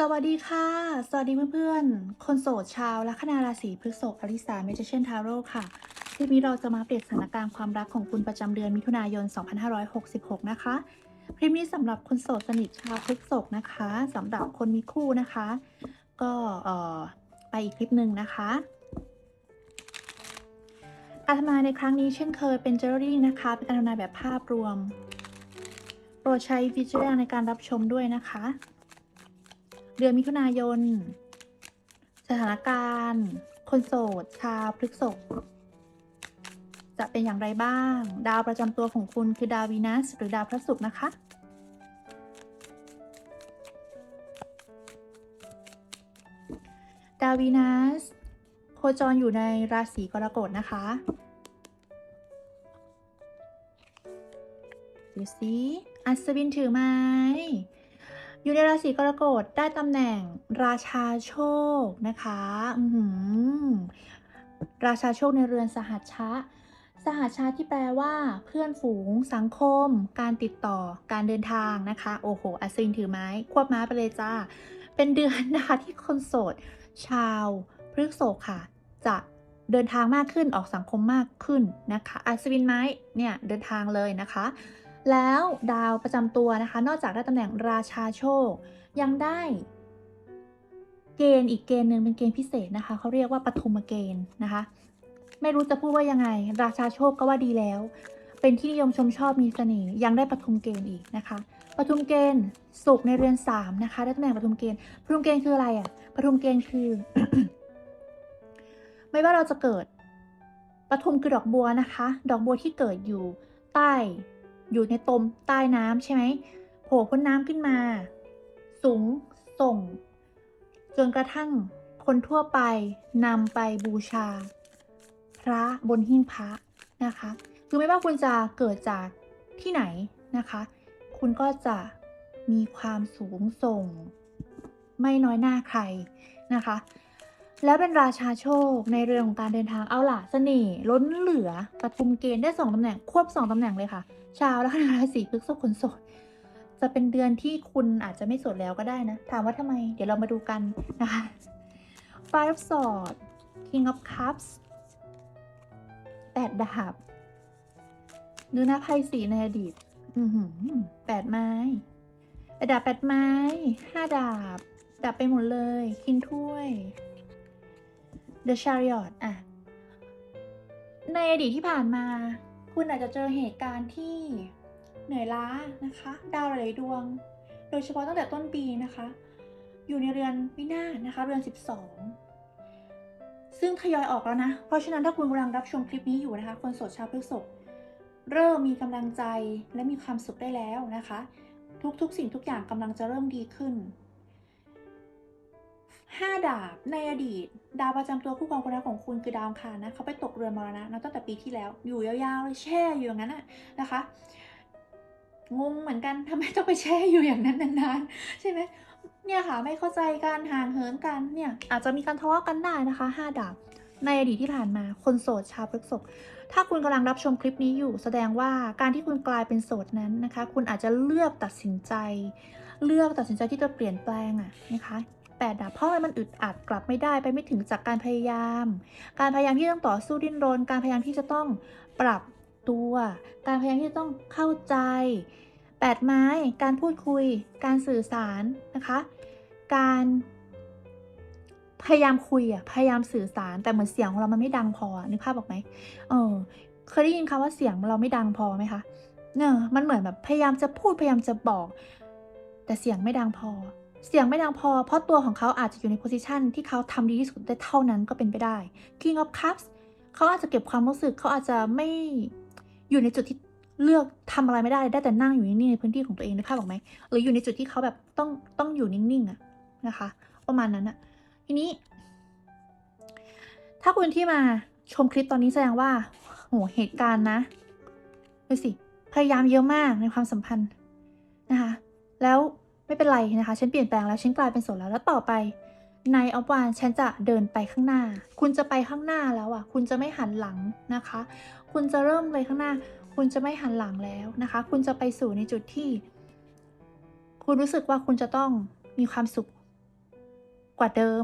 สวัสดีค่ะ สวัสดีเพื่อนๆ คนโสดชาวลัคนาราศีพฤษภอลิสาเมจิเชนทาโร่ค่ะคลิปนี้เราจะมาเปรียบสถานการณ์ความรักของคุณประจำเดือนมิถุนายน 2566 นะคะคลิปนี้สำหรับคนโสดสนิทชาวพฤษภนะคะสำหรับคนมีคู่นะคะ ก็เอ่อไปอีกคลิปหนึ่งนะคะการทำนายในครั้งนี้เช่นเคยเป็นเจอรี่นะคะ เป็นการทำนายแบบภาพรวม โปรดใช้วิจารณญาณในการรับชมด้วยนะคะ เดือนมิถุนายน สถานการณ์ คนโสด ชาวพฤษภจะเป็นอย่างไรบ้าง ดาวประจำตัวของคุณคือดาววีนัสหรือดาวพระศุกร์นะคะ ดาววีนัสโคจรอยู่ในราศีกรกฎนะคะดูสิอัศวินถือไม้ อยู่ในราศีกรกฎได้ตำแหน่งราชาโชคนะคะราชาโชคในเรือนสหัชชะ สหัชชะที่แปลว่า เพื่อนฝูง สังคม การติดต่อ การเดินทางนะคะ โอ้โหอัศวินถือไม้ ควบม้าไปเลยจ้า เป็นเดือนนะคะที่คนโสด ชาวพฤกษภค่ะ จะเดินทางมากขึ้นออกสังคมมากขึ้นนะคะอัศวินไม้เนี่ยเดินทางเลยนะคะ แล้วดาวประจำตัวนะคะ นอกจากได้ตำแหน่งราชาโชค ยังได้เกณฑ์อีกเกณฑ์หนึ่งเป็นเกณฑ์พิเศษนะคะเขาเรียกว่าปฐุมเกณฑ์นะคะ ไม่รู้จะพูดว่ายังไง ราชาโชคก็ว่าดีแล้ว เป็นที่นิยมชมชอบมีเสน่ห์ยังได้ปฐุมเกณฑ์อีกนะคะปฐุมเกณฑ์สุขในเรือนสามนะคะได้ตำแหน่งปฐุมเกณฑ์ปฐุมเกณฑ์คืออะไรอะ่ะปฐุมเกณฑ์คือ ไม่ว่าเราจะเกิดปฐุมคือดอกบัวนะคะ ดอกบัวที่เกิดอยู่ใต้ อยู่ในตมใต้น้ำใช่ไหมโผล่พ้นน้ำขึ้นมา สูงส่ง จนกระทั่งคนทั่วไปนำไปบูชา พระบนหิ้งพระนะคะ คือไม่ว่าคุณจะเกิดจากที่ไหนนะคะ คุณก็จะมีความสูงส่ง ไม่น้อยหน้าใครนะคะ แล้วเป็นราชาโชคในเรื่องของการเดินทางเอาล่ะเสน่ห์ล้นเหลือปทุมเกณฑ์ได้สองตำแหน่งควบสองตำแหน่งเลยค่ะ ชาวลัคนาราศีพฤษภคนโสดจะเป็นเดือนที่คุณอาจจะไม่โสดแล้วก็ได้นะ ถามว่าทำไม เดี๋ยวเรามาดูกันนะคะ Five of Swords King of Cups แปดดาบดูนะไพ่สีในอดีต อืแปดไม้ดาบแปดไม้ห้าดาบดับไปหมดเลย คิงถ้วย The Chariot อะ ในอดีตที่ผ่านมา คุณอาจจะเจอเหตุการณ์ที่เหนื่อยล้านะคะ ดาวหลายดวง โดยเฉพาะตั้งแต่ต้นปีนะคะ อยู่ในเรือนวินาศนะคะ เรือน 12 ซึ่งทยอยออกแล้วนะ เพราะฉะนั้นถ้าคุณกำลังรับชมคลิปนี้อยู่นะคะ คนโสดชาวพฤษภเริ่มมีกำลังใจและมีความสุขได้แล้วนะคะ ทุกๆ สิ่งทุกอย่างกำลังจะเริ่มดีขึ้น ห้าดาบในอดีต ดาวประจำตัวคู่ครองคนรักของคุณคือดาวอังคารนะเขาไปตกเรือนมรณะนะตั้งแต่ปีที่แล้ว อยู่ยาวๆเลยแช่อยู่อย่างนั้นนะนะคะงงเหมือนกันทำไมต้องไปแช่อยู่อย่างนั้นนานๆใช่ไหมเนี่ยค่ะไม่เข้าใจกันห่างเหินกันเนี่ยอาจจะมีการทะเลาะกันได้นะคะห้าดาบในอดีตที่ผ่านมาคนโสดชาวพฤษภถ้าคุณกำลังรับชมคลิปนี้อยู่ แสดงว่าการที่คุณกลายเป็นโสดนั้นนะคะ คุณอาจจะเลือกตัดสินใจ เลือกตัดสินใจที่จะเปลี่ยนแปลงอะนะคะ แปดดาบเพราะมันอึดอัดกลับไม่ได้ไปไม่ถึงจากการพยายาม การพยายามที่ต้องต่อสู้ดิ้นรน การพยายามที่จะต้องปรับตัว การพยายามที่จะต้องเข้าใจแปดไม้ การพูดคุย การสื่อสารนะคะ การพยายามคุยอะพยายามสื่อสารแต่เหมือนเสียงของเรามันไม่ดังพอนึกภาพออกไหมเออเคยได้ยินคำว่าเสียงเราไม่ดังพอไหมคะเนอะมันเหมือนแบบพยายามจะพูดพยายามจะบอก แต่เสียงไม่ดังพอ เสียงไม่ดังพอ เพราะตัวของเขาอาจจะอยู่ในโพสิชันที่เขาทำดีที่สุดได้เท่านั้นก็เป็นไปได้ King of Cups เขาอาจจะเก็บความรู้สึกเขาอาจจะไม่อยู่ในจุดที่เลือกทำอะไรไม่ได้ได้แต่นั่งอยู่นิ่งๆในพื้นที่ของตัวเองนึกภาพออกไหมหรืออยู่ในจุดที่เขาแบบต้องต้องอยู่นิ่งๆอะนะคะ ประมาณนั้นอะทีนี้ ถ้าคุณที่มาชมคลิปตอนนี้แสดงว่าโหเหตุการณ์นะดูสิพยายามเยอะมากในความสัมพันธ์นะคะ แล้ว ไม่เป็นไรนะคะ ฉันเปลี่ยนแปลงแล้ว ฉันกลายเป็นโสดแล้ว แล้วต่อไปในออฟวานฉันจะเดินไปข้างหน้า คุณจะไปข้างหน้าแล้วอะ คุณจะไม่หันหลังนะคะ คุณจะเริ่มไปข้างหน้า คุณจะไม่หันหลังแล้วนะคะ คุณจะไปสู่ในจุดที่ คุณรู้สึกว่าคุณจะต้องมีความสุขกว่าเดิม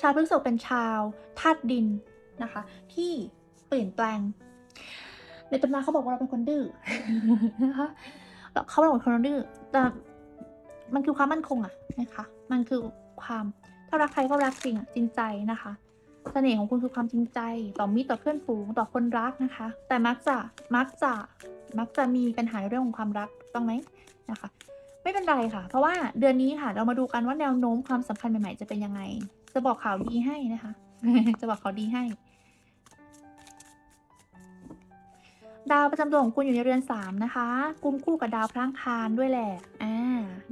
ชาวพฤษภเป็นชาวธาตุดินนะคะ ที่เปลี่ยนแปลง ในตำนานเขาบอกว่าเราเป็นคนดื้อนะคะเขาบอกว่าคนดื้อแต่ มันคือความมั่นคงอะนะคะ มันคือความถ้ารักใครก็รักจริงอะจริงใจนะคะเสน่ห์ของคุณคือความจริงใจ ต่อมิตรต่อเพื่อนฝูงต่อคนรักนะคะ แต่มักจะมักจะมักจะมีปัญหาในเรื่องของความรักถูกต้องไหมนะคะ ไม่เป็นไรค่ะ เพราะว่าเดือนนี้ค่ะ เรามาดูกันว่าแนวโน้มความสัมพันธ์ใหม่ๆจะเป็นยังไง จะบอกข่าวดีให้นะคะ จะบอกข่าวดีให้ ดาวประจำตัวของคุณอยู่ในเรือนสามนะคะกุมคู่กับดาวพระอังคารด้วยแหละอ่า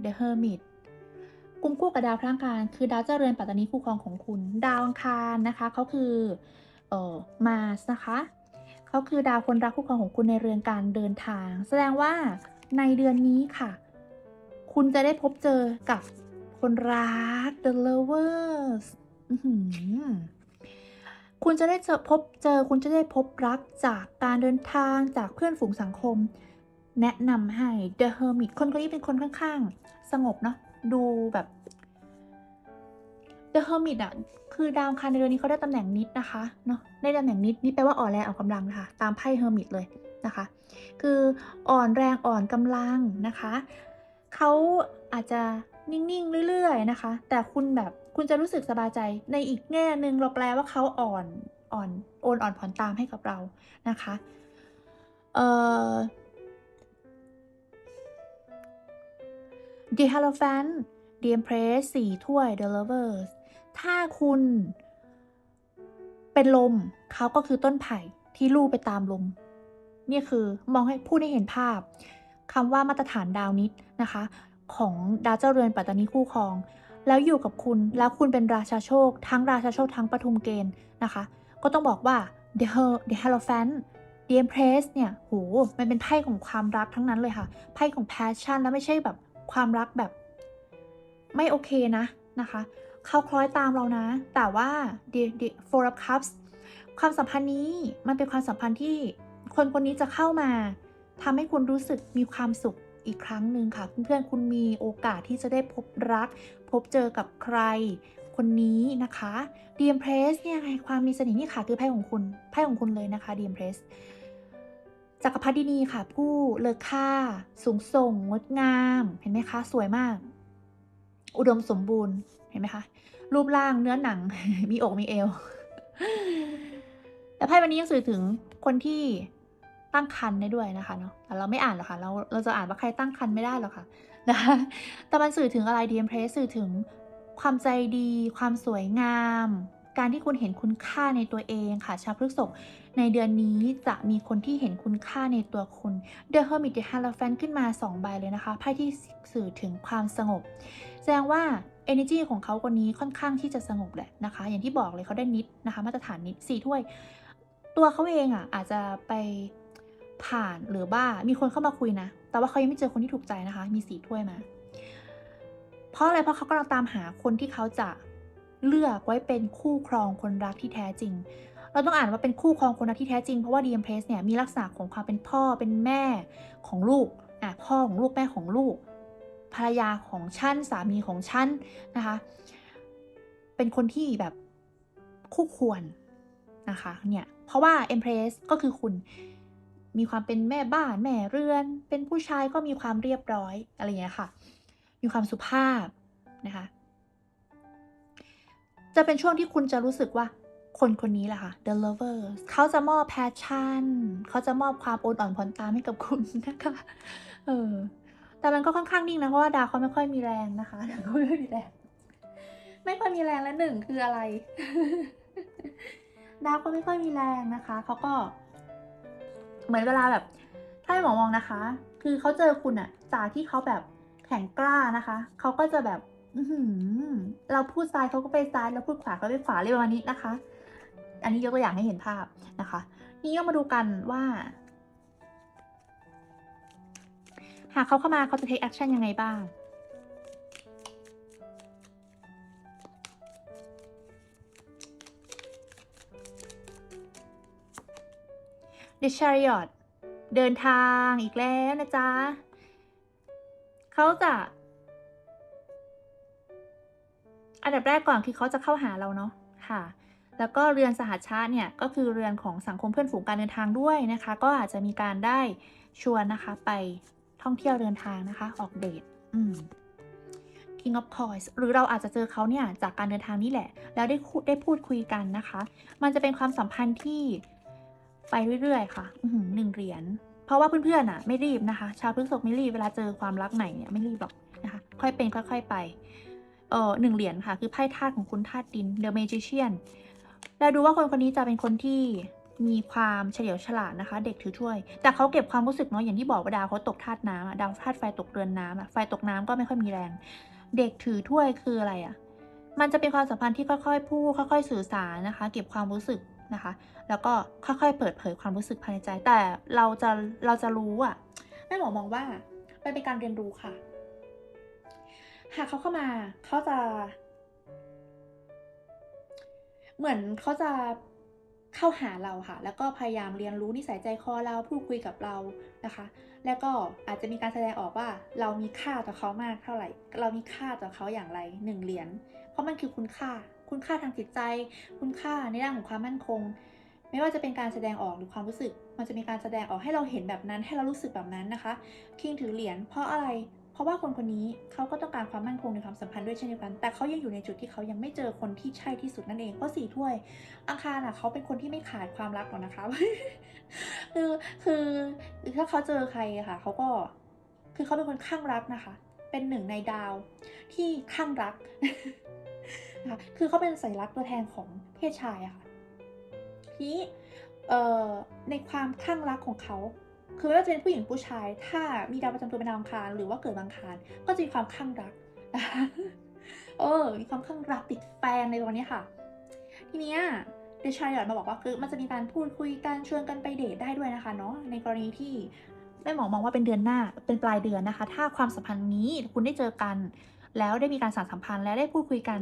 The Hermit กุมคู่กับดาวพระอังคารคือดาวเจ้าเรือนปัตตานีคู่ครองของคุณ ดาวอังคารนะคะเขาคือเอ่อมาสนะคะเขาคือดาวคนรักคู่ครองของคุณในเรือนการเดินทาง แสดงว่าในเดือนนี้ค่ะ คุณจะได้พบเจอกับคนรัก The Lovers อือ คุณจะได้เจอพบเจอคุณจะได้พบรักจากการเดินทางจากเพื่อนฝูงสังคม แนะนำให้ The Hermit คนคนนี้เป็นคนค่อนข้างสงบเนาะดูแบบ The Hermit อะคือดาวอังคารในเดือนนี้เขาได้ตำแหน่งนิดนะคะเนาะได้ตำแหน่งนิดนี่แปลว่าอ่อนแรงอ่อนกำลังนะคะตามไพ่ Hermit เลยนะคะ คืออ่อนแรงอ่อนกำลังนะคะเขาอาจจะนิ่ง ๆ เรื่อย ๆ นะคะ แต่คุณแบบ คุณจะรู้สึกสบายใจในอีกแง่หนึ่งเราแปลว่าเขาอ่อนอ่อนโอนอ่อนผ่อนตามให้กับเรานะคะเอ่อ The Hierophant The Empress สี่ถ้วย The Lovers ถ้าคุณเป็นลมเขาก็คือต้นไผ่ที่ลู่ไปตามลม นี่คือมองให้พูดให้เห็นภาพคำว่ามาตรฐานดาวนิดนะคะ ของดาวเจ้าเรือนปัตตานีคู่ครอง แล้วอยู่กับคุณแล้วคุณเป็นราชาโชค ทั้งราชาโชคทั้งปทุมเกณฑ์นะคะ ก็ต้องบอกว่า The Her The Hierophant The Empress เนี่ยโหมันเป็นไพ่ของความรักทั้งนั้นเลยค่ะ ไพ่ของ passion แล้วไม่ใช่แบบความรักแบบ ไม่โอเคนะนะคะเขาคล้อยตามเรานะ แต่ว่า the the four of cups ความสัมพันธ์นี้มันเป็นความสัมพันธ์ที่คนคนนี้จะเข้ามาทำให้คุณรู้สึกมีความสุข อีกครั้งหนึ่งค่ะ เพื่อนๆคุณมีโอกาสที่จะได้พบรัก พบเจอกับใครคนนี้นะคะ The Empress เนี่ยไงความมีเสน่ห์นี่ค่ะคือไพ่ของคุณไพ่ของคุณเลยนะคะ The Empress จักรพรรดินีค่ะ ผู้เลอค่า สูงส่งงดงาม เห็นไหมคะ สวยมาก อุดมสมบูรณ์เห็นไหมคะรูปร่างเนื้อหนังมีอกมีเอวแต่ไพ่วันนี้ยังสื่อถึงคนที่ ตั้งครรภ์ได้ด้วยนะคะเนาะแต่เราไม่อ่านหรอกค่ะเราเราจะอ่านว่าใครตั้งครรภ์ไม่ได้หรอกค่ะนะคะแต่มันสื่อถึงอะไรดีเอ็มเพรสสื่อถึงความใจดี ความสวยงาม การที่คุณเห็นคุณค่าในตัวเองค่ะ ชาวพฤกษภในเดือนนี้จะมีคนที่เห็นคุณค่าในตัวคุณ The Hermit The Hierophant ขึ้นมา 2 ใบเลยนะคะไพ่ที่สื่อถึงความสงบ แสดงว่า energy ของเขาคนนี้ค่อนข้างที่จะสงบแหละนะคะ อย่างที่บอกเลยเขาได้นิดนะคะ มาตรฐานนิดสี่ถ้วย ตัวเขาเองอะอาจจะไป ผ่านหรือว่ามีคนเข้ามาคุยนะ แต่ว่าเขายังไม่เจอคนที่ถูกใจนะคะ มีสีถ้วยมา เพราะอะไรเพราะเขากำลังตามหาคนที่เขาจะเลือกไว้เป็นคู่ครองคนรักที่แท้จริง เราต้องอ่านว่าเป็นคู่ครองคนรักที่แท้จริง เพราะว่า DM p r e s s เนี่ยมีลักษณะของความเป็นพ่อเป็นแม่ของลูกอะพ่อของลูกแม่ของลูก ภรรยาของฉันสามีของฉันนะคะ เป็นคนที่แบบคู่ควรนะคะเนี่ยเพราะว่า Empress ก็คือคุณ มีความเป็นแม่บ้านแม่เรือน เป็นผู้ชายก็มีความเรียบร้อยอะไรอย่างเงี้ค่ะ มีความสุภาพนะคะ จะเป็นช่วงที่คุณจะรู้สึกว่าคนคนนี้แหละค่ะ the lovers เขาจะมอบ passion เขาจะมอบความโอนอ่อนผ่อนตามให้กับคุณนะคะ เออ แต่มันก็ค่อนข้างนิ่งนะ เพราะว่าดาวเขาไม่ค่อยมีแรงนะคะดาวเขาไม่ค่อยมีแรง ไม่ค่อยมีแรงและหนึ่งคืออะไร ดาวเขาไม่ค่อยมีแรงนะคะ เขาก็ เหมือนเวลาแบบถ้าให้หมอมองนะคะ คือเขาเจอคุณอะจากที่เขาแบบแข็งกล้านะคะ เขาก็จะแบบอืเราพูดซ้ายเขาก็ไปซ้ายเราพูดขวาเขาไปขวาเรียประมาณนี้นะคะ อันนี้ยกตัวอย่างให้เห็นภาพนะคะ นี่ก็มาดูกันว่า หากเขาเข้ามาเขาจะ take action ยังไงบ้าง The Chariot เดินทางอีกแล้วนะจ๊ะเขาจะ อันดับแรกก่อนคือเขาจะเข้าหาเราเนาะค่ะ แล้วก็เรือนสหัชชาติเนี่ย ก็คือเรือนของสังคมเพื่อนฝูงการเดินทางด้วยนะคะ ก็อาจจะมีการได้ชวนนะคะไปท่องเที่ยวเดินทางนะคะ ออกเดทอืม King of Coins หรือเราอาจจะเจอเขาเนี่ย จากการเดินทางนี่แหละ แล้วได้ได้พูดคุยกันนะคะ มันจะเป็นความสัมพันธ์ที่ ไปเรื่อยๆค่ะอื้อหือหนึ่งเหรียญ เพราะว่าเพื่อนๆอะไม่รีบนะคะ ชาวพฤษภไม่รีบเวลาเจอความรักใหม่เนี่ยไม่รีบหรอกนะคะ ค่อยเป็นค่อยๆไป เออหนึ่งเหรียญค่ะ คือไพ่ธาตุของคุณธาตุดิน The Magician เราดูว่าคนคนนี้จะเป็นคนที่มีความเฉลียวฉลาดนะคะ เด็กถือถ้วย แต่เขาเก็บความรู้สึกเนาะอย่างที่บอกว่าดาวเขาตกธาตุน้ำอะดาวธาตุไฟตกเรือนน้ำอะไฟตกน้ำก็ไม่ค่อยมีแรง เด็กถือถ้วยคืออะไรอะมันจะเป็นความสัมพันธ์ที่ค่อยๆพูดค่อย ๆ สื่อสารนะคะ เก็บความรู้สึก นะคะ แล้วก็ค่อยๆ เปิดเผยความรู้สึกภายในใจ แต่เราจะเราจะรู้อะแม่หมอมองว่ามันเป็นการเรียนรู้ค่ะ หากเขาเข้ามาเขาจะ เหมือนเขาจะเข้าหาเราค่ะ แล้วก็พยายามเรียนรู้นิสัยใจคอเราพูดคุยกับเรานะคะ แล้วก็อาจจะมีการแสดงออกว่า เรามีค่าต่อเขามากเท่าไหร่ เรามีค่าต่อเขาอย่างไรหนึ่งเหรียญ เพราะมันคือคุณค่า คุณค่าทางจิตใจ คุณค่าในด้านของความมั่นคง ไม่ว่าจะเป็นการแสดงออกหรือความรู้สึก มันจะมีการแสดงออกให้เราเห็นแบบนั้น ให้เรารู้สึกแบบนั้นนะคะคิงถือเหรียญเพราะอะไร เพราะว่าคนคนนี้เขาก็ต้องการความมั่นคงในความสัมพันธ์ด้วยเช่นเดียวกัน แต่เขายังอยู่ในจุดที่เขายังไม่เจอคนที่ใช่ที่สุดนั่นเองเพราะสี่ถ้วย อังคารอะเขาเป็นคนที่ไม่ขาดความรักหรอกนะคะคือคือถ้าเขาเจอใครค่ะเขาก็คือเขาเป็นคนข้างรักนะคะ เป็นหนึ่งในดาวที่ข้างรัก นะคะคือเขาเป็นสัญลักษณ์ตัวแทนของเพศชายอะค่ะทีนี้ในความข้างรักของเขาคือไม่ว่าจะเป็นผู้หญิงผู้ชาย ถ้ามีดาวประจำตัวเป็นดาวอังคารหรือว่าเกิดวันอังคารก็จะมีความข้างรักนะคะเออมีความข้างรักติดแฟนในตัวนี้ค่ะ ทีเนี้ยเดชายอดมาบอกว่าคือมันจะมีการพูดคุยกันชวนกันไปเดทได้ด้วยนะคะเนาะในกรณีที่แม่หมอมองว่าเป็นเดือนหน้าเป็นปลายเดือนนะคะ ถ้าความสัมพันธ์นี้คุณได้เจอกัน แล้วได้มีการสานสัมพันธ์และได้พูดคุยกัน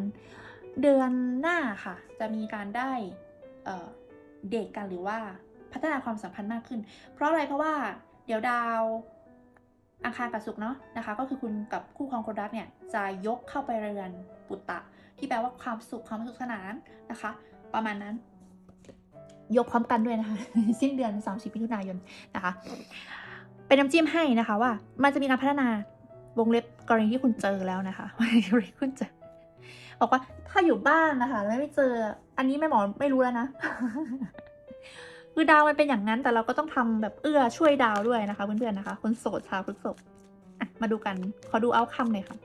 เดือนหน้าค่ะ จะมีการได้เดทกันหรือว่าพัฒนาความสัมพันธ์มากขึ้น เพราะอะไรเพราะว่าเดี๋ยวดาวอังคารกับศุกร์เนาะนะคะ ก็คือคุณกับคู่ครองคนรักเนี่ยจะยกเข้าไปเรือนปุตตะ ที่แปลว่าความสุขความสนุกสนานนะคะ ประมาณนั้น ยกพร้อมกันด้วยนะคะ สิ้นเดือน 30มิถุนายนนะคะ เป็นน้ำจิ้มให้นะคะว่า มันจะมีการพัฒนาวงเล็บกรณีที่คุณเจอแล้วนะคะกรณีที่คุณเจอ บอกว่าถ้าอยู่บ้านนะคะแล้วไม่เจอ อันนี้แม่หมอไม่รู้แล้วนะ คือดาวมันเป็นอย่างนั้นแต่เราก็ต้องทำแบบเอื้อช่วยดาวด้วยนะคะเพื่อนๆนะคะ คนโสดชาวพฤษภมาดูกัน ขอดูเอาคำหน่อยค่ะ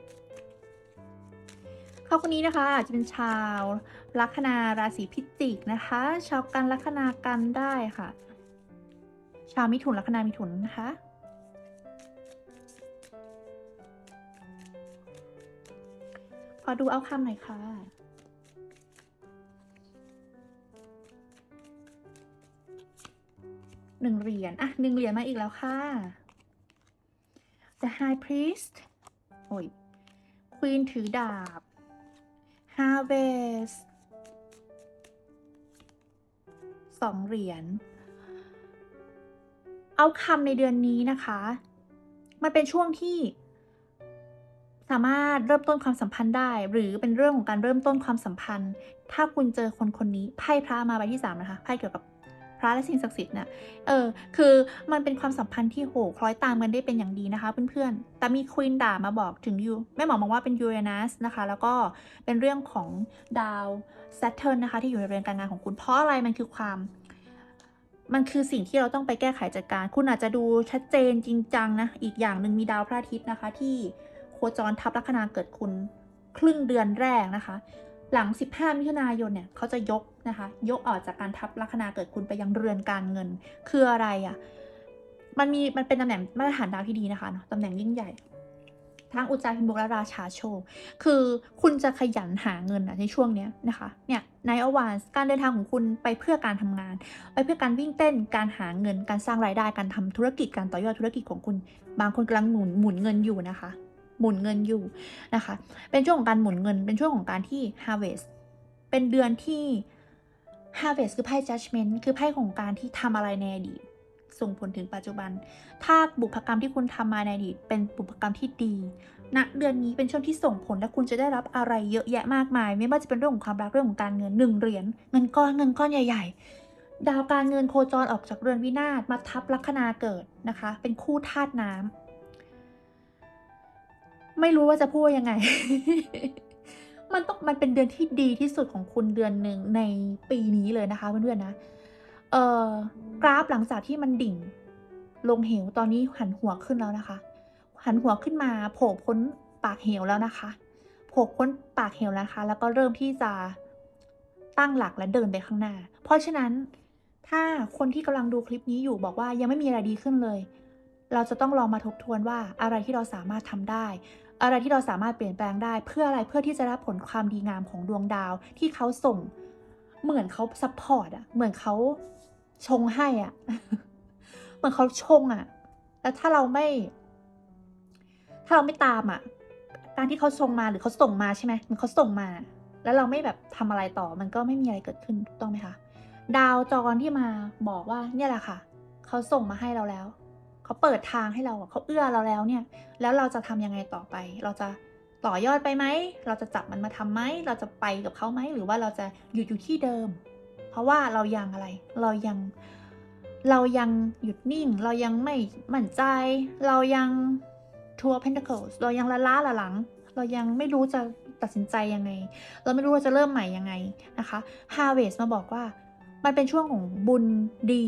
เขาคนนี้นะคะอาจจะเป็นชาวลัคนาราศีพิจิกนะคะ ชาวกันลัคนากันได้ค่ะ ชาวมิถุนลัคนามิถุนนะคะ ขอดูเอาคำหน่อยค่ะ หนึ่งเหรียญ อะหนึ่งเหรียญมาอีกแล้วค่ะ The High Priest โอ้ย Queen ถือดาบ Harvest สองเหรียญ เอาคำในเดือนนี้นะคะ มันเป็นช่วงที่ สามารถเริ่มต้นความสัมพันธ์ได้ หรือเป็นเรื่องของการเริ่มต้นความสัมพันธ์ ถ้าคุณเจอคนคนนี้ไพ่พระมาใบที่สามนะคะไพ่เกี่ยวกับพระและสิ่งศักดิ์สิทธิ์เนี่ยเออ คือมันเป็นความสัมพันธ์ที่โหคล้อยตามกันได้เป็นอย่างดีนะคะเพื่อนๆ แต่มีควีนด่ามาบอกถึงยูแม่หมอมองว่าเป็นยูเรนัสนะคะ แล้วก็เป็นเรื่องของดาว Saturn นะคะ ที่อยู่ในเรือนการงานของคุณ เพราะอะไรมันคือความ มันคือสิ่งที่เราต้องไปแก้ไขจัดการ คุณอาจจะดูชัดเจนจริงจังนะ อีกอย่างหนึ่งมีดาวพระอาทิตย์นะคะที่ คจรทับลัคนาเกิดคุณ ครึ่งเดือนแรกนะคะ หลัง 15 มิถุนายนเนี่ยเขาจะยกนะคะ ยกออกจากการทับลัคนาเกิดคุณไปยังเรือนการเงิน คืออะไรอะ่ะ มันมีมันเป็นตำแหน่งมาตรฐานดาวที่ดีนะคะเนอะตำแหน่งยิ่งใหญ่ทั้งอุจจาพิมุกและราชาโชค คือคุณจะขยันหาเงินอะในช่วงนี้นะคะ เนี่ยในอวานการเดินทางของคุณไปเพื่อการทำงาน ไปเพื่อการวิ่งเต้น การหาเงิน การสร้างรายได้ การทำธุรกิจ การต่อยอดธุรกิจของคุณ บางคนกำลังหมุนหมุนเงินอยู่นะคะ หมุนเงินอยู่นะคะ เป็นช่วงของการหมุนเงิน เป็นช่วงของการที่ harvest เป็นเดือนที่ harvest คือไพ่ judgment คือไพ่ของการที่ทำอะไรในอดีตส่งผลถึงปัจจุบัน ถ้าบุพกรรมที่คุณทำมาในอดีตเป็นบุพกรรมที่ดีณเดือนนี้เป็นช่วงที่ส่งผลและคุณจะได้รับอะไรเยอะแยะมากมาย ไม่ว่าจะเป็นเรื่องของความรักเรื่องของการเงินหนึ่งเหรียญเงินก้อนเงินก้อนใหญ่ ๆ ดาวการเงินโคจรออกจากเรือนวินาศมาทับลัคนาเกิดนะคะ เป็นคู่ธาตุน้ำ ไม่รู้ว่าจะพูดยังไง มันต้องมันเป็นเดือนที่ดีที่สุดของคุณเดือนหนึ่งในปีนี้เลยนะคะเพื่อนๆนะเอ่อกราฟหลังจากที่มันดิ่ง ลงเหวตอนนี้หันหัวขึ้นแล้วนะคะ หันหัวขึ้นมาโผล่พ้นปากเหวแล้วนะคะโผล่พ้นปากเหวแล้วนะคะ แล้วก็เริ่มที่จะตั้งหลักและเดินไปข้างหน้า เพราะฉะนั้นถ้าคนที่กำลังดูคลิปนี้อยู่บอกว่ายังไม่มีอะไรดีขึ้นเลย เราจะต้องลองมาทบทวนว่าอะไรที่เราสามารถทำได้ อะไรที่เราสามารถเปลี่ยนแปลงได้ เพื่ออะไรเพื่อที่จะรับผลความดีงามของดวงดาวที่เขาส่ง เหมือนเขาซัพพอร์ตอะเหมือนเขาชงให้อะเหมือนเขาชงอะแล้วถ้าเราไม่ ถ้าเราไม่ตามอะการที่เขาชงมาหรือเขาส่งมาใช่ไหมมันเขาส่งมา แล้วเราไม่แบบทำอะไรต่อ มันก็ไม่มีอะไรเกิดขึ้นถูกต้องไหมคะดาวจรที่มาบอกว่าเนี่ยแหละค่ะ เขาส่งมาให้เราแล้ว เขาเปิดทางให้เราเขาเอื้อเราแล้วเนี่ย แล้วเราจะทำยังไงต่อไป เราจะต่อยอดไปไหม เราจะจับมันมาทำไหม เราจะไปกับเขาไหม หรือว่าเราจะหยุดอยู่ที่เดิม เพราะว่าเรายังอะไร เรายัง เรายังหยุดนิ่ง เรายังไม่มั่นใจ เรายังทัวร์ Pentacles เรายังละล้าละหลัง เรายังไม่รู้จะตัดสินใจยังไง เราไม่รู้ว่าจะเริ่มใหม่ยังไงนะคะ Harvest มาบอกว่า มันเป็นช่วงของบุญดี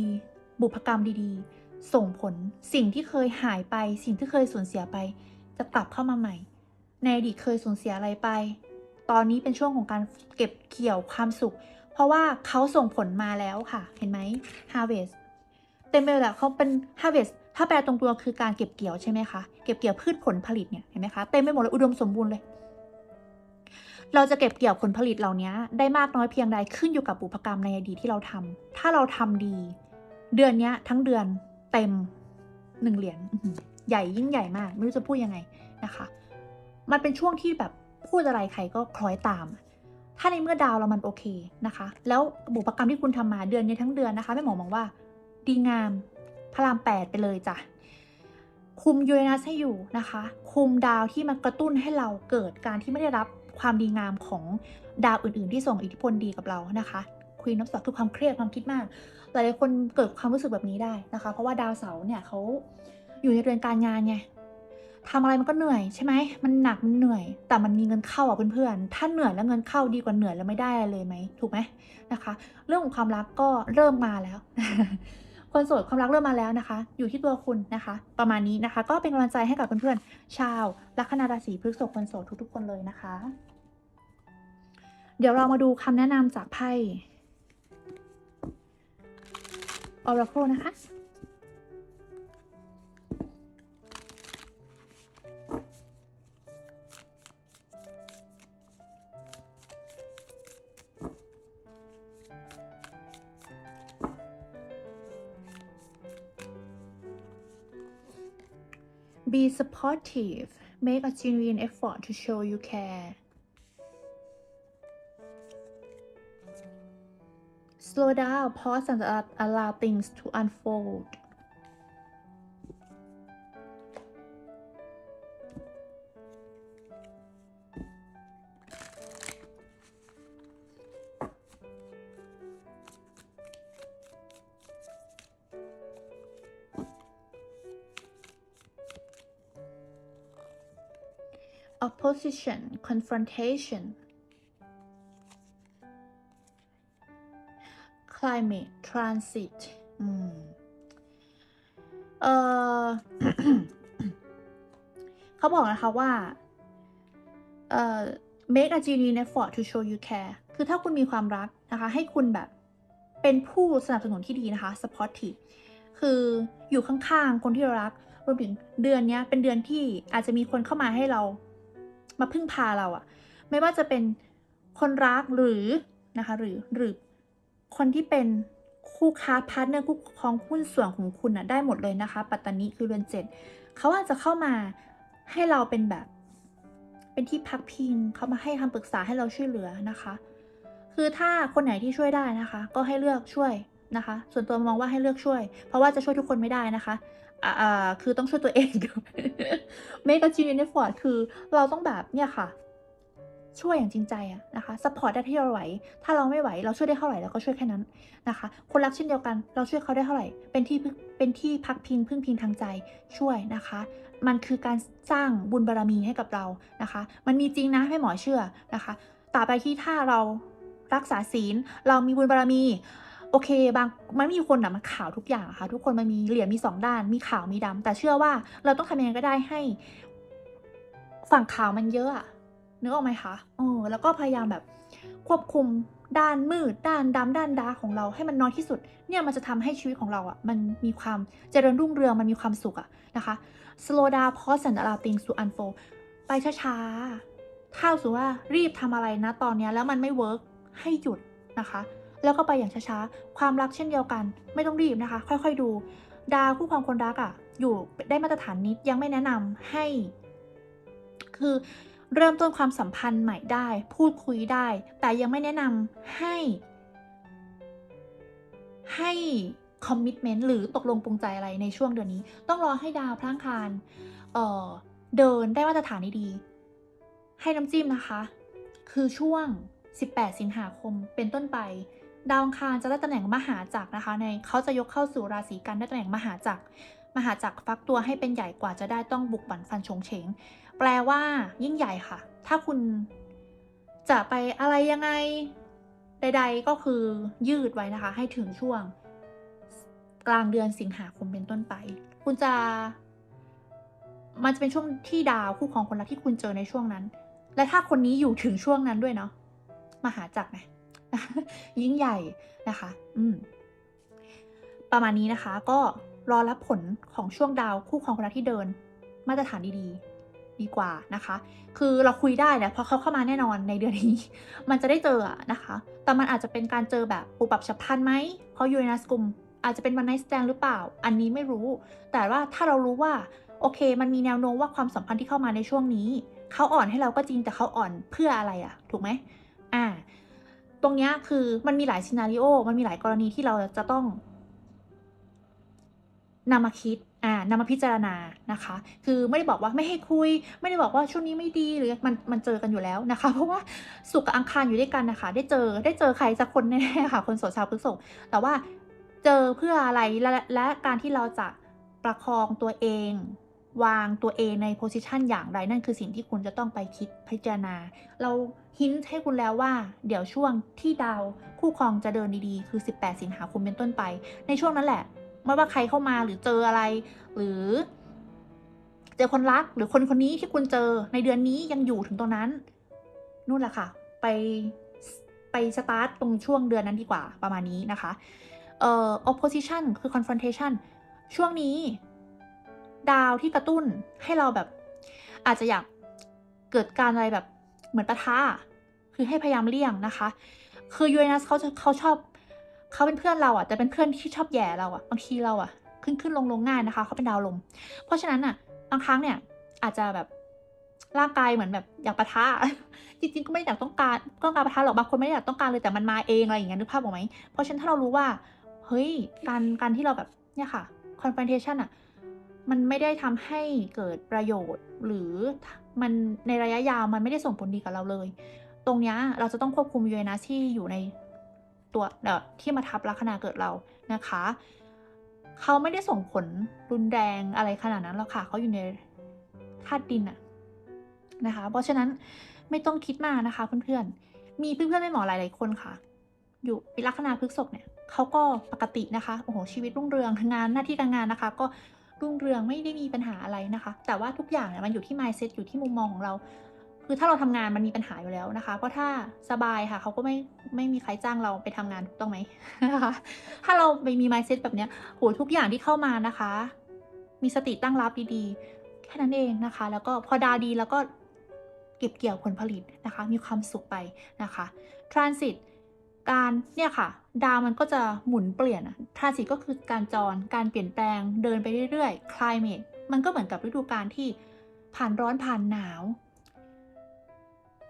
บุพกรรมดีๆ ส่งผลสิ่งที่เคยหายไป สิ่งที่เคยสูญเสียไป จะกลับเข้ามาใหม่ ในอดีตเคยสูญเสียอะไรไป ตอนนี้เป็นช่วงของการเก็บเกี่ยวความสุข เพราะว่าเขาส่งผลมาแล้วค่ะ เห็นไหม harvest เต็มไปเลยแหละเขาเป็น harvest ถ้าแปลตรงตัวคือการเก็บเกี่ยวใช่ไหมคะ เก็บเกี่ยวพืชผลผลิตเนี่ย เห็นไหมคะ เต็มไปหมดเลยอุดมสมบูรณ์เลย เราจะเก็บเกี่ยวผลผลิตเหล่านี้ได้มากน้อยเพียงใดขึ้นอยู่กับบุพกรรมในอดีตที่เราทำถ้าเราทำดี เดือนนี้ทั้งเดือน เต็มหนึ่งเหรียญอื้อหือใหญ่ยิ่งใหญ่มาก ไม่รู้จะพูดยังไงนะคะ มันเป็นช่วงที่แบบพูดอะไรใครก็คล้อยตาม ถ้าในเมื่อดาวเรามันโอเคนะคะ แล้วบุพกรรมที่คุณทำมาเดือนนี้ทั้งเดือนนะคะแม่หมอมองว่า ดีงามพระรามแปดไปเลยจ้ะคุมยูเรนัสให้อยู่นะคะ คุมดาวที่มากระตุ้นให้เราเกิดการที่ไม่ได้รับความดีงามของดาวอื่น ๆ ที่ส่งอิทธิพลดีกับเรานะคะคุยนับสอบคือความเครียดความคิดมาก หลายๆคนเกิดความรู้สึกแบบนี้ได้นะคะ เพราะว่าดาวเสาร์เนี่ยเขาอยู่ในเรือนการงานไงทำอะไรมันก็เหนื่อยใช่ไหมมันหนักมันเหนื่อย แต่มันมีเงินเข้าอะเพื่อนๆถ้าเหนื่อยแล้วเงินเข้าดีกว่าเหนื่อยแล้วไม่ได้เลยไหมถูกไหมนะคะ เรื่องของความรักก็เริ่มมาแล้วคนโสดความรักเริ่มมาแล้วนะคะ อยู่ที่ตัวคุณนะคะ ประมาณนี้นะคะ ก็เป็นกำลังใจให้กับเพื่อนๆชาวลัคนาราศีพฤษภคนโสดทุกๆคนเลยนะคะ เดี๋ยวเรามาดูคำแนะนำจากไพ่ Oracle นะคะ Be supportive. Make a genuine effort to show you care. Slow down, pause, and a- allow things to unfold. opposition confrontation climate transit อืมเออเขาบอกนะคะว่าเอ่อ make a genuine effort to show you care คือถ้าคุณมีความรักนะคะ ให้คุณแบบเป็นผู้สนับสนุนที่ดีนะคะ supportive คืออยู่ข้างๆ คนที่เรารัก รวมถึงเดือนนี้เป็นเดือนที่อาจจะมีคนเข้ามาให้เรา มาพึ่งพาเราอะไม่ว่าจะเป็นคนรักหรือนะคะ หรือหรือ คนที่เป็นคู่ค้าพาร์ทเนอร์คู่ครองหุ้นส่วนของคุณอะได้หมดเลยนะคะ ปัตตานีคือเรือนเจ็ดเขาอาจจะเข้ามาให้เราเป็นแบบ เป็นที่พักพิงเขามาให้คำปรึกษาให้เราช่วยเหลือนะคะ คือถ้าคนไหนที่ช่วยได้นะคะ ก็ให้เลือกช่วยนะคะ ส่วนตัวมองว่าให้เลือกช่วย เพราะว่าจะช่วยทุกคนไม่ได้นะคะอ่าคือต้องช่วยตัวเองเมก a จีเนฟอร์ดคือเราต้องแบบเนี่ยค่ะ ช่วยอย่างจริงใจอะนะคะสปอร์ตได้ที่เราไหว ถ้าเราไม่ไหวเราช่วยได้เท่าไหร่เราก็ช่วยแค่นั้นนะคะ คนรักเช่นเดียวกัน เราช่วยเขาได้เท่าไหร่ เป็นที่เป็นที่พักพิงพึ่งพิงทางใจช่วยนะคะ มันคือการสร้างบุญบารมีให้กับเรานะคะ มันมีจริงนะให้หมอเชื่อนะคะต่อไปที่ถ้าเรารักษาศีล เรามีบุญบารมีโอเคบางมันมีคนอะมันข่าวทุกอย่างะค่ะ ทุกคนมันมีเหรียญมีสองด้าน มีขาวมีดำแต่เชื่อว่าเราต้องทำยังไงก็ได้ให้ ฝั่งขาวมันเยอะอะ นึกออกไหมคะเออแล้วก็พยายามแบบควบคุมด้านมืด ด้านดำด้านดารของเราให้มันน้อยที่สุด เนี่ยมันจะทำให้ชีวิตของเราอะมันมีความเจริญรุ่งเรือง มันมีความสุขอะนะคะ slow down pause and allow things to unfold ไปช้าๆ ถ้าสูว่ารีบทำอะไรนะตอนนี้แล้วมันไม่เวิร์กให้หยุดนะคะ แล้วก็ไปอย่างช้าๆ ความรักเช่นเดียวกัน ไม่ต้องรีบนะคะ ค่อยๆดู ดาคู่ความคนรักอะ่ะ อยู่ได้มาตรฐานนิดยังไม่แนะนำให้ คือ เริ่มต้นความสัมพันธ์ใหม่ได้ พูดคุยได้ แต่ยังไม่แนะนำให้ ให้คอมมิชเมนต์หรือตกลงปรงใจอะไรในช่วงเดือนนี้ ต้องรอให้ดาวพลังคารเเดินได้มาตรฐานดีๆให้น้ำจิ้มนะคะ คือช่วง 18 สิงหาคมเป็นต้นไป ดาวอังคารจะได้ตำแหน่งมหาจักรนะคะ ในเขาจะยกเข้าสู่ราศีกันได้ตำแหน่งมหาจักร มหาจักรฟักตัวให้เป็นใหญ่กว่าจะได้ต้องบุกบั่นฟันชงเฉง แปลว่า ยิ่งใหญ่ค่ะ ถ้าคุณจะไปอะไรยังไง ใด ๆ ก็คือยืดไว้นะคะ ให้ถึงช่วง กลางเดือนสิงหาคมเป็นต้นไป คุณจะ มันจะเป็นช่วงที่ดาวคู่ของคนรักที่คุณเจอในช่วงนั้น และถ้าคนนี้อยู่ถึงช่วงนั้นด้วยเนาะมหาจักรไงยิ่งใหญ่นะคะ อืม ประมาณนี้นะคะก็ รอรับผลของช่วงดาวคู่ครองคนรักที่เดิน มาตรฐานดีๆ ดีกว่านะคะ คือเราคุยได้แหละเพราะเขาเข้ามาแน่นอนในเดือนนี้ มันจะได้เจอนะคะ แต่มันอาจจะเป็นการเจอแบบปุบปับฉับพลันไหมเพราะยูเรนัสกลุ่มอาจจะเป็นวันไนสแตนหรือเปล่า อันนี้ไม่รู้ แต่ว่าถ้าเรารู้ว่าโอเค มันมีแนวโน้มว่าความสัมพันธ์ที่เข้ามาในช่วงนี้ เขาอ่อนให้เราก็จริงแต่เขาอ่อนเพื่ออะไรอะถูกไหมอ่า ตรงนี้คือมันมีหลายซีนารีโอมันมีหลายกรณีที่เราจะต้อง นำมาคิดอ่านำมาพิจารณานะคะ คือไม่ได้บอกว่าไม่ให้คุย ไม่ได้บอกว่าช่วงนี้ไม่ดีหรือมันมันเจอกันอยู่แล้วนะคะ เพราะว่าสุกกับอังคารอยู่ด้วยกันนะคะ ได้เจอได้เจอใครสักคนแน่ๆค่ะ คนโสดชาวพฤษภแต่ว่าเจอเพื่ออะไรและและการที่เราจะประคองตัวเอง วางตัวเองในโพสิชันอย่างไรนั่นคือสิ่งที่คุณจะต้องไปคิดพิจารณา เราหินให้คุณแล้วว่า เดี๋ยวช่วงที่ดาวคู่ครองจะเดินดีๆ คือ 18 สิงหาคมเป็นต้นไป ในช่วงนั้นแหละ ไม่ว่าใครเข้ามาหรือเจออะไร หรือ เจอคนรักหรือคนคนนี้ที่คุณเจอในเดือนนี้ยังอยู่ถึงตรงนั้น นู่นแหละค่ะ ไปไปสตาร์ทตรงช่วงเดือนนั้นดีกว่าประมาณนี้นะคะ เอ่อ opposition คือ confrontation ช่วงนี้ ดาวที่กระตุ้นให้เราแบบ อาจจะอยากเกิดการอะไรแบบเหมือนปะทะคือให้พยายามเลี่ยงนะคะ คือยูเรนัสเขาจะเขาชอบ เขาเป็นเพื่อนเราอะแต่เป็นเพื่อนที่ชอบแย่เราอะบางทีเราอะ ขึ้นขึ้นลงลงง่ายนะคะเขาเป็นดาวลม เพราะฉะนั้นอะบางครั้งเนี่ยอาจจะแบบร่างกายเหมือนแบบอยากปะทะจริงๆก็ไม่อยากต้องการต้องการปะทะหรอกบางคนไม่ได้อยากต้องการเลยแต่มันมาเองอะไรอย่างเงี้ยนึกภาพออกไหมเพราะฉะนั้นถ้าเรารู้ว่าเฮ้ยการการที่เราแบบเนี่ยค่ะ confrontation อะมันไม่ได้ทำให้เกิดประโยชน์ หรือมันในระยะยาวมันไม่ได้ส่งผลดีกับเราเลย ตรงนี้เราจะต้องควบคุมยูเรนัสที่อยู่ใน ตัวที่มาทับลัคนาเกิดเรานะคะ เขาไม่ได้ส่งผลรุนแรงอะไรขนาดนั้นหรอกค่ะเขาอยู่ในธาตุดินอะนะคะ เพราะฉะนั้นไม่ต้องคิดมากนะคะเพื่อนๆ มีเพื่อนๆไม่หมอหลายๆคนค่ะ อยู่ปีลัคนาพฤกษภเนี่ยเขาก็ปกตินะคะโอ้โหชีวิตรุ่งเรืองงานหน้าที่การงานนะคะ ก็รุ่งเรืองไม่ได้มีปัญหาอะไรนะคะ แต่ว่าทุกอย่างเนี่ยมันอยู่ที่ mindset อยู่ที่มุมมองของเรา คือถ้าเราทำงานมันมีปัญหาอยู่แล้วนะคะ เพราะถ้าสบายค่ะเขาก็ไม่ไม่มีใครจ้างเราไปทำงานถูกต้องไหมนะคะถ้าเราไม่มี mindset แบบเนี้ยโหทุกอย่างที่เข้ามานะคะ มีสติตั้งรับดีๆ แค่นั้นเองนะคะ แล้วก็พอดาดีแล้วก็เก็บเกี่ยวผลผลิตนะคะ มีความสุขไปนะคะ transit การเนี่ยค่ะ ดาวมันก็จะหมุนเปลี่ยนทราสิตก็คือการจร การเปลี่ยนแปลง เดินไปเรื่อยๆ climate มันก็เหมือนกับฤดูกาลที่ผ่านร้อนผ่านหนาว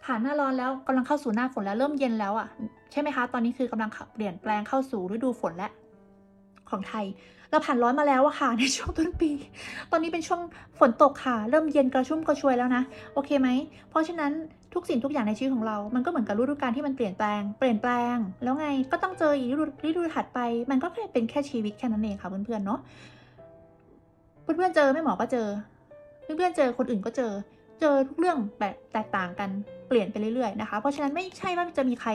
ผ่านหน้าร้อนแล้วกำลังเข้าสู่หน้าฝนแล้วเริ่มเย็นแล้วอะ่ะใช่ไหมคะ ตอนนี้คือกำลังเปลี่ยนแปลงเข้าสู่ฤดูฝนแล้วของไทย เราผ่านร้อนมาแล้วอะค่ะในช่วงต้นปี ตอนนี้เป็นช่วงฝนตกค่ะ เริ่มเย็นกระชุ่มกระชวยแล้วนะ โอเคไหม เพราะฉะนั้นทุกสิ่งทุกอย่างในชีวิตของเรา มันก็เหมือนกับฤดูกาลที่มันเปลี่ยนแปลง เปลี่ยนแปลง แล้วไง ก็ต้องเจออีกฤดูฤดูถัดไป มันก็แค่เป็นแค่ชีวิตแค่นั้นเองค่ะเพื่อนๆเนาะ เพื่อนๆเจอแม่หมอก็เจอ เพื่อนๆเจอคนอื่นก็เจอ เจอทุกเรื่องแบบแตกต่างกันเปลี่ยนไปเรื่อยๆนะคะ เพราะฉะนั้นไม่ใช่ว่าจะมีใคร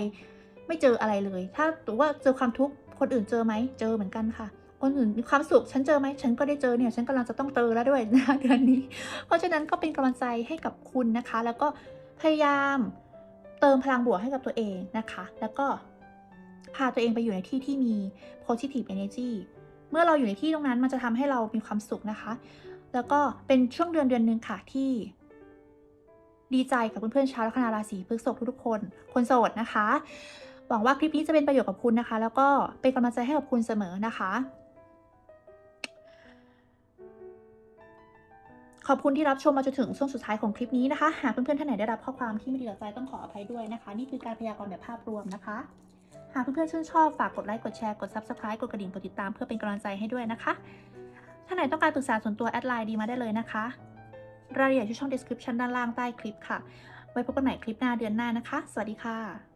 ไม่เจออะไรเลย ถ้าถือว่าเจอความทุกข์คนอื่นเจอไหมเจอเหมือนกันค่ะ คนอื่นมีความสุขฉันเจอไหมฉันก็ได้เจอเนี่ยฉันกำลังจะต้องเจอแล้วด้วยนะคะเดือนนี้ เพราะฉะนั้นก็เป็นกำลังใจให้กับคุณนะคะ แล้วก็พยายามเติมพลังบวกให้กับตัวเองนะคะ แล้วก็พาตัวเองไปอยู่ในที่ที่มี positive energy เมื่อเราอยู่ในที่ตรงนั้นมันจะทำให้เรามีความสุขนะคะ แล้วก็เป็นช่วงเดือนเดือนหนึ่งค่ะที่ ดีใจกับเพื่อนๆชาวลัคนาราศีพฤษภทุกๆคน คนโสดนะคะ หวังว่าคลิปนี้จะเป็นประโยชน์กับคุณนะคะ แล้วก็เป็นกำลังใจให้กับคุณเสมอนะคะ ขอบคุณที่รับชมมาจนถึงช่วงสุดท้ายของคลิปนี้นะคะ หากเพื่อนๆท่านไหนได้รับข้อความที่ไม่ดีต่อใจต้องขออภัยด้วยนะคะ นี่คือการพยากรณ์แบบภาพรวมนะคะ หากเพื่อนๆชื่นชอบฝากกดไลค์กดแชร์กด subscribe กดกระดิ่งกดติดตามเพื่อเป็นกำลังใจให้ด้วยนะคะท่านไหนต้องการปรึกษาส่วนตัวแอดไลน์ดีมาได้เลยนะคะ รายละเอียดที่ช่อง description ด้านล่างใต้คลิปค่ะ ไว้พบกันใหม่คลิปหน้าเดือนหน้านะคะ สวัสดีค่ะ